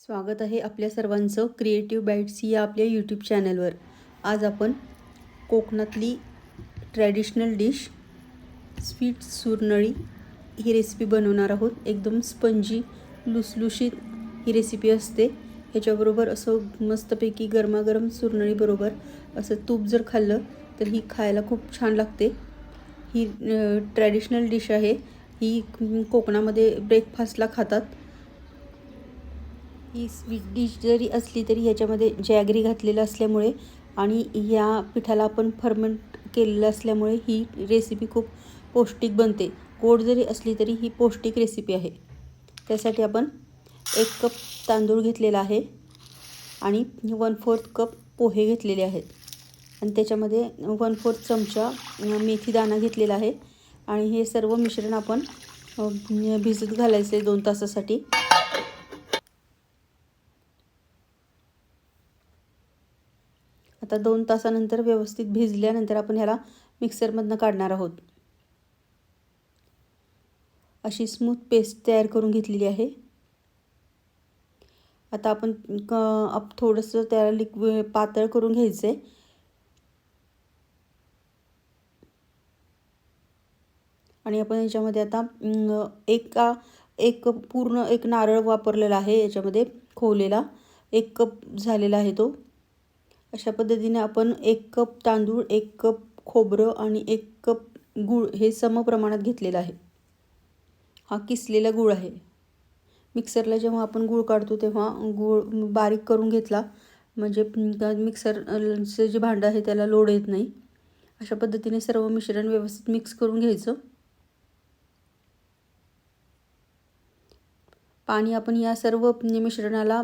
स्वागत आहे आपल्या सर्वांचं क्रिएटिव्ह बाईट्स या आपल्या यूट्यूब चॅनलवर आज आपण कोकणातली ट्रॅडिशनल डिश स्वीट सुरनळी ही रेसिपी बनवणार आहोत. एकदम स्पंजी लुसलुशीत ही रेसिपी असते. ह्याच्याबरोबर असं मस्तपैकी गरमागरम सुरनळीबरोबर असं तूप जर खाल्लं तर ही खायला खूप छान लागते. ही ट्रॅडिशनल डिश आहे. ही कोकणामध्ये ब्रेकफास्टला खातात. ही स्वीट डिश जरी असली तरी ह्याच्यामध्ये जॅगरी घातलेलं असल्यामुळे आणि या पिठाला आपण फर्मेंट केलेलं असल्यामुळे ही रेसिपी खूप पौष्टिक बनते. गोड जरी असली तरी ही पौष्टिक रेसिपी आहे. त्यासाठी आपण एक कप तांदूळ घेतलेला आहे आणि वन फोर्थ कप पोहे घेतलेले आहेत. आणि त्याच्यामध्ये वन फोर्थ चमचा मेथी दाणा घेतलेला आहे. आणि हे सर्व मिश्रण आपण भिजत घालायचं आहे दोन तासासाठी. आता दोन तासानंतर व्यवस्थित भिजल्यानंतर आपण ह्याला मिक्सरमधनं काढणार आहोत. अशी स्मूथ पेस्ट तयार करून घेतलेली आहे. आता आपण क आप थोडंसं त्याला लिक्वि पातळ करून घ्यायचं आहे आणि आपण याच्यामध्ये आता एका एक कप पूर्ण एक नारळ वापरलेला आहे याच्यामध्ये खोवलेला. एक कप झालेला आहे तो. अशा पद्धतीने आपण एक कप तांदूळ एक कप खोबरं आणि एक कप गूळ हे सम प्रमाणात घेतलेलं आहे. हा किसलेला गूळ आहे. मिक्सरला जेव्हा आपण गूळ काढतो तेव्हा गूळ बारीक करून घेतला म्हणजे मिक्सरचं जे भांडं आहे त्याला लोड येत नाही. अशा पद्धतीने सर्व मिश्रण व्यवस्थित मिक्स करून घ्यायचं. पाणी आपण या सर्व मिश्रणाला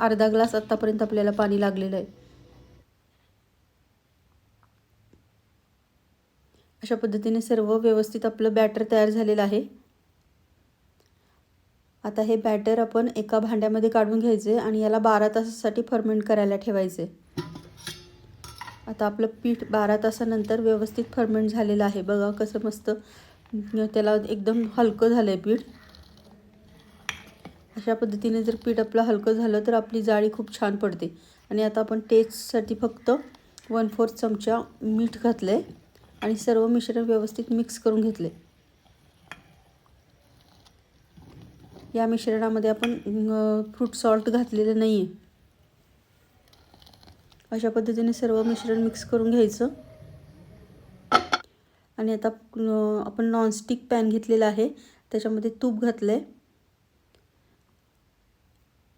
अर्धा ग्लास आत्तापर्यंत आपल्याला पाणी लागलेलं आहे. अशा पद्धतीने सर्व व्यवस्थित आपलं बॅटर तयार झालेलं आहे. आता हे बॅटर आपण एका भांड्यामध्ये काढून घ्यायचे आणि याला बारा तासासाठी फर्मेंट करायला ठेवायचे. आता आपलं पीठ बारा तासानंतर व्यवस्थित फर्मेंट झालेलं आहे. बघा कसं मस्त त्याला एकदम हलकं झालं आहे पीठ. अशा पद्धतीने जर पीठ आपलं हलकं झालं तर आपली जाळी खूप छान पडते. आणि आता आपण टेस्टसाठी फक्त वन फोर्थ चमचा मीठ घातलं आहे आणि सर्व मिश्रण व्यवस्थित मिक्स करून घेतले. या मिश्रणामध्ये आपण फ्रूट सॉल्ट घातलेलं नाही आहे अशा पद्धतीने सर्व मिश्रण मिक्स करून घ्यायचं. आणि आता आपण नॉनस्टिक पॅन घेतलेला आहे. त्याच्यामध्ये तूप घातलं आहे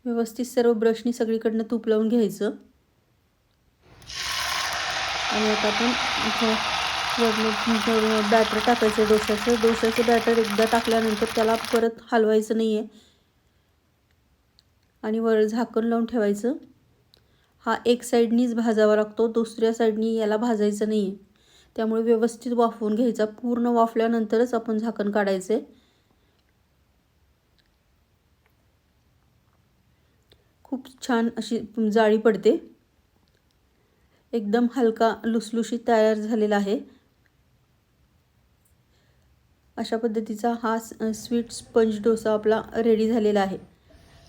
व्यवस्थित सर्व ब्रशनी सगळीकडनं तूप लावून घ्यायचं. आणि आता आपण बॅटर टाकायचं डोश्याचं. डोश्याचं बॅटर एकदा टाकल्यानंतर त्याला परत हलवायचं नाही आहे आणि वर झाकण लावून ठेवायचं. हा एक साईडनीच भाजावा लागतो दुसऱ्या साईडनी याला भाजायचं नाही आहे त्यामुळे व्यवस्थित वाफवून घ्यायचा. पूर्ण वाफल्यानंतरच आपण झाकण काढायचं खूप छान अशी जाळी पडते. एकदम हलका लुसलुशीत तयार झालेला आहे. अशा पद्धतीचा हा स्वीट स्पंज डोसा आपला रेडी झालेला आहे.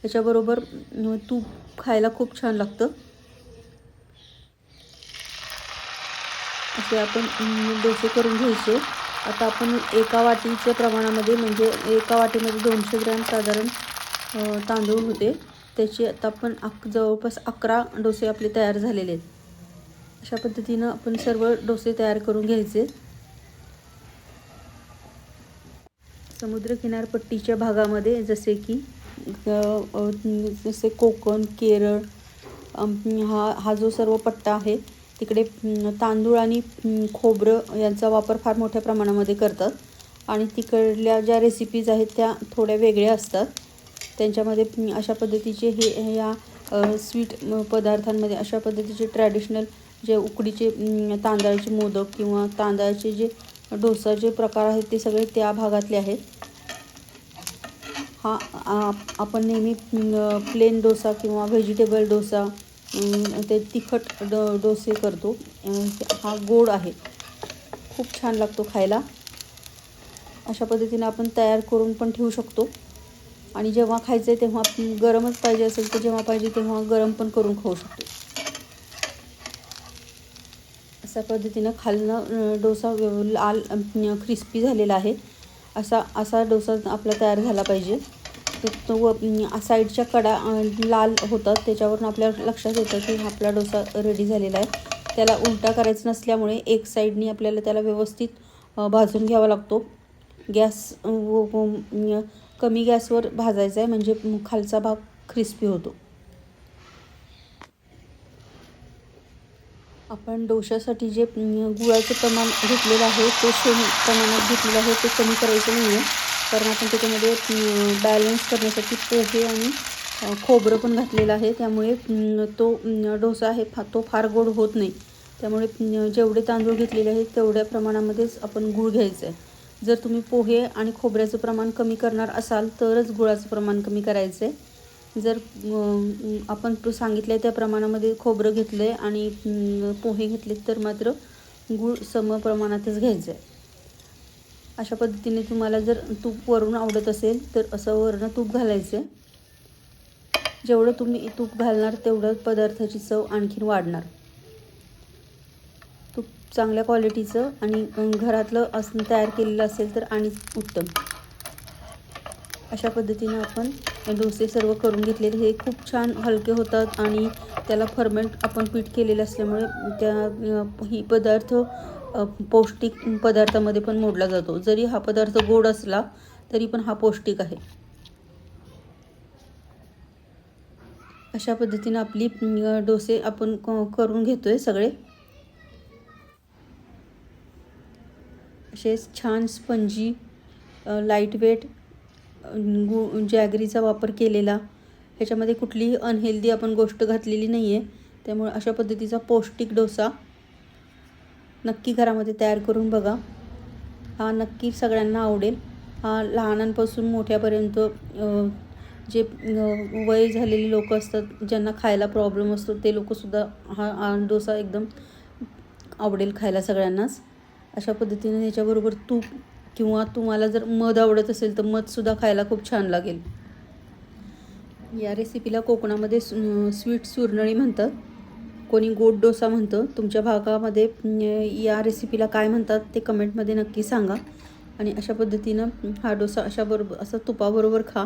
त्याच्याबरोबर तूप खायला खूप छान लागतं. असे आपण डोसे करून घ्यायचे. आता आपण एका वाटीच्या प्रमाणामध्ये म्हणजे एका वाटीमध्ये दोनशे ग्रॅम साधारण तांदूळ होते. त्याचे आता आपण अक जवळपास अकरा डोसे आपले तयार झालेले आहेत. अशा पद्धतीनं आपण सर्व डोसे तयार करून घ्यायचे. समुद्र किनारपट्टीच्या भागामध्ये जसे की जसे कोकण केरळ हा हा जो सर्व पट्टा आहे तिकडे तांदूळ आणि खोबरं यांचा वापर फार मोठ्या प्रमाणामध्ये करतात. आणि तिकडल्या ज्या रेसिपीज आहेत त्या थोड्या वेगळ्या असतात. त्यांच्यामध्ये अशा पद्धतीचे हे या स्वीट पदार्थांमध्ये अशा पद्धतीचे ट्रॅडिशनल जे उकडीचे तांदळाचे मोदक किंवा तांदळाचे जे डोसा प्रकार आहेत ते सगळे त्या भागातले आहेत. हा आपण नेहमी प्लेन डोसा किंवा व्हेजिटेबल डोसा ते तिखट ड डोसे करतो. हा गोड आहे. खूप छान लागतो खायला. अशा पद्धतीने आपण तयार करून पण ठेवू शकतो. आणि जेव्हा खायचं आहे तेव्हा गरमच पाहिजे असेल तर जेव्हा पाहिजे तेव्हा गरम पण करून खाऊ शकतो. अशा पद्धतीनं खालनं डोसा व्यव- लाल क्रिस्पी झालेला आहे. असा असा डोसा आपला तयार झाला पाहिजे. तो तो व साईडच्या कडा लाल होतात. त्याच्यावरून आपल्या लक्षात येतं की आपला डोसा रेडी झालेला आहे. त्याला उलटा करायचा नसल्यामुळे एक साईडनी आपल्याला त्याला व्यवस्थित भाजून घ्यावा लागतो. गॅस व- कमी गॅसवर भाजायचा आहे. म्हणजे खालचा भाग क्रिस्पी होतो. आपण डोशासाठी जे गुळाचं प्रमाण घेतलेलं आहे ते सेम प्रमाणात घेतलेलं आहे ते कमी करायचं नाही आहे कारण आपण त्याच्यामध्ये बॅलन्स करण्यासाठी पोहे आणि खोबरं पण घातलेलं आहे. त्यामुळे तो डोसा आहे फा तो फार गोड होत नाही. त्यामुळे जेवढे तांदूळ घेतलेले आहेत तेवढ्या प्रमाणामध्येच आपण गूळ घ्यायचं आहे जर तुम्ही पोहे आणि खोबऱ्याचं प्रमाण कमी करणार असाल तरच गुळाचं प्रमाण कमी करायचं आहे जर आपण तो सांगितलं त्या प्रमाणामध्ये खोबरं घेतलं आहे आणि पोहे घेतले तर मात्र गूळ सम प्रमाणातच घ्यायचं आहे अशा पद्धतीने तुम्हाला जर तूप वरून आवडत असेल तर असं वरणं तूप घालायचं आहे जेवढं तुम्ही तूप घालणार तेवढं पदार्थाची चव आणखीन वाढणार. तूप चांगल्या क्वालिटीचं आणि घरातलं असं तयार केलेलं असेल तर आणि उत्तम. अशा पद्धतीनं आपण डोसे सर्व करून घेतलेले हे खूप छान हलके होतात आणि त्याला फर्मेंट आपण पीठ केलेलं असल्यामुळे त्या ही पदार्थ पौष्टिक पदार्थामध्ये पण मोडला जातो. जरी हा पदार्थ गोड असला तरी पण हा पौष्टिक आहे. अशा पद्धतीनं आपली डोसे आपण क- करून आहे सगळे. असे छान स्पंजी लाइट वेट गु जॅगरीचा वापर केलेला ह्याच्यामध्ये कुठलीही अनहेल्दी आपण गोष्ट घातलेली नाही आहे त्यामुळे अशा पद्धतीचा पौष्टिक डोसा नक्की घरामध्ये तयार करून बघा. हा नक्की सगळ्यांना आवडेल. हा लहानांपासून मोठ्यापर्यंत जे वय झालेली लोक असतात ज्यांना खायला प्रॉब्लेम असतो ते लोकसुद्धा हा हा डोसा एकदम आवडेल खायला सगळ्यांनाच. अशा पद्धतीने याच्याबरोबर तूप किंवा तुम्हाला जर मध आवडत असेल तर मधसुद्धा खायला खूप छान लागेल. या रेसिपीला कोकणामध्ये सु- स्वीट सुरनळी म्हणतात. कोणी गोड डोसा म्हणतं. तुमच्या भागामध्ये या रेसिपीला काय म्हणतात ते कमेंटमध्ये नक्की सांगा. आणि अशा पद्धतीनं हा डोसा अशा बरोबर असं तुपाबरोबर खा.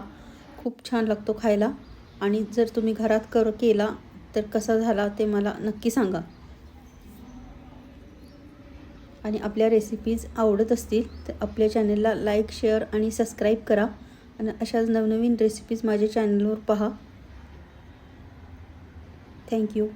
खूप छान लागतो खायला. आणि जर तुम्ही घरात कर केला तर कसा झाला ते मला नक्की सांगा. आणि आपल्या रेसिपीज आवडत असतील तर आपल्या चॅनलला लाईक शेअर आणि सबस्क्राईब करा. आणि अशाच नवनवीन रेसिपीज माझ्या चॅनलवर पहा. थँक्यू